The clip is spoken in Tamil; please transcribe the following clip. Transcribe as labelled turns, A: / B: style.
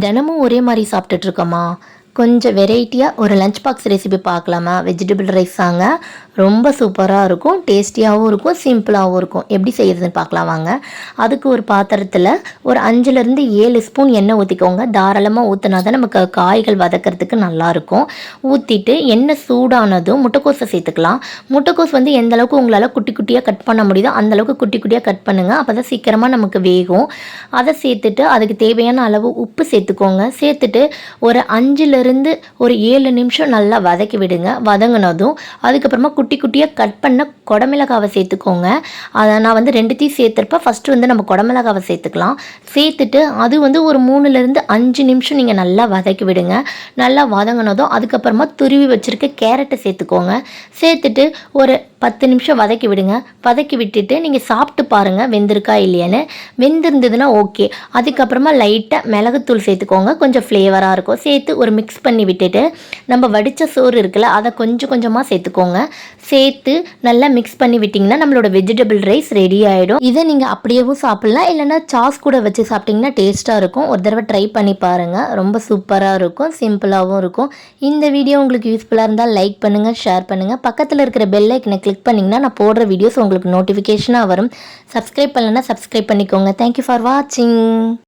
A: தினமும் ஒரே மாதிரி சாப்பிட்டுட்டு இருக்கோமா? கொஞ்சம் வெரைட்டியாக ஒரு லஞ்ச் பாக்ஸ் ரெசிபி பார்க்கலாமா? வெஜிடபிள் ரைஸ் தாங்க ரொம்ப சூப்பராக இருக்கும். டேஸ்டியாகவும் இருக்கும். சிம்பிளாகவும் இருக்கும். எப்படி செய்கிறதுன்னு பார்க்கலாம் வாங்க. அதுக்கு ஒரு பாத்திரத்தில் ஒரு அஞ்சுலேருந்து ஏழு ஸ்பூன் எண்ணெய் ஊற்றிக்கோங்க தாராளமாக ஊற்றினா தான் நமக்கு காய்கள் வதக்கிறதுக்கு நல்லாயிருக்கும். ஊற்றிட்டு எண்ணெய் சூடானதும் முட்டைக்கோஸை சேர்த்துக்கலாம். முட்டைக்கோஸ் வந்து எந்த அளவுக்கு உங்களால் குட்டி குட்டியாக கட் பண்ண முடியுதோ அந்தளவுக்கு குட்டி குட்டியாக கட் பண்ணுங்கள் அப்போ தான் சீக்கிரமாக நமக்கு வேகும். அதை சேர்த்துட்டு அதுக்கு தேவையான அளவு உப்பு சேர்த்துக்கோங்க. சேர்த்துட்டு ஒரு அஞ்சுலேருந்து ஒரு ஏழு நிமிஷம் நல்லா வதக்கி விடுங்க. வதங்கினதும் அதுக்கப்புறமா குட்டி குட்டியாக கட் பண்ண குடமிளகாவை சேர்த்துக்கோங்க. அதை நான் வந்து ரெண்டுத்தையும் சேர்த்துருப்ப ஃபஸ்ட்டு வந்து நம்ம குடமிளகாவை சேர்த்துக்கலாம். சேர்த்துட்டு அது வந்து ஒரு மூணுலேருந்து அஞ்சு நிமிஷம் நீங்கள் நல்லா வதக்கி விடுங்க. நல்லா வதங்கினதும் அதுக்கப்புறமா துருவி வச்சுருக்க கேரட்டை சேர்த்துக்கோங்க. சேர்த்துட்டு ஒரு பத்து நிமிஷம் வதக்கி விடுங்க. வதக்கி விட்டுட்டு நீங்கள் சாப்பிட்டு பாருங்கள் வெந்திருக்கா இல்லையான்னு. வெந்திருந்ததுன்னா ஓகே அதுக்கப்புறமா லைட்டாக மிளகுத்தூள் சேர்த்துக்கோங்க. கொஞ்சம் ஃப்ளேவராக இருக்கும். சேர்த்து ஒரு மிக்ஸ் பண்ணி விட்டுட்டு நம்ம வடித்த சோறு இருக்குல்ல அதை கொஞ்சம் கொஞ்சமாக சேர்த்துக்கோங்க. சேர்த்து நல்லா மிக்ஸ் பண்ணி விட்டிங்கன்னா நம்மளோட வெஜிடபிள் ரைஸ் ரெடி ஆகிடும் இதை நீங்கள் அப்படியேவும் சாப்பிட்லாம். இல்லைன்னா சாஸ் கூட வச்சு சாப்பிட்டிங்கன்னா டேஸ்ட்டாக இருக்கும். ஒரு தடவை ட்ரை பண்ணி பாருங்கள் ரொம்ப சூப்பராக இருக்கும். சிம்பிளாகவும் இருக்கும். இந்த வீடியோ உங்களுக்கு யூஸ்ஃபுல்லாக இருந்தால் லைக் பண்ணுங்கள் ஷேர் பண்ணுங்கள் பக்கத்தில் இருக்கிற பெல் ஐக்கனை கிளிக் பண்ணிங்கன்னா நான் போடுற வீடியோஸ் உங்களுக்கு நோட்டிஃபிகேஷனாக வரும். சப்ஸ்கிரைப் பண்ணலைன்னா சப்ஸ்கிரைப் பண்ணிக்கோங்க. தேங்க்யூ ஃபார் வாட்சிங்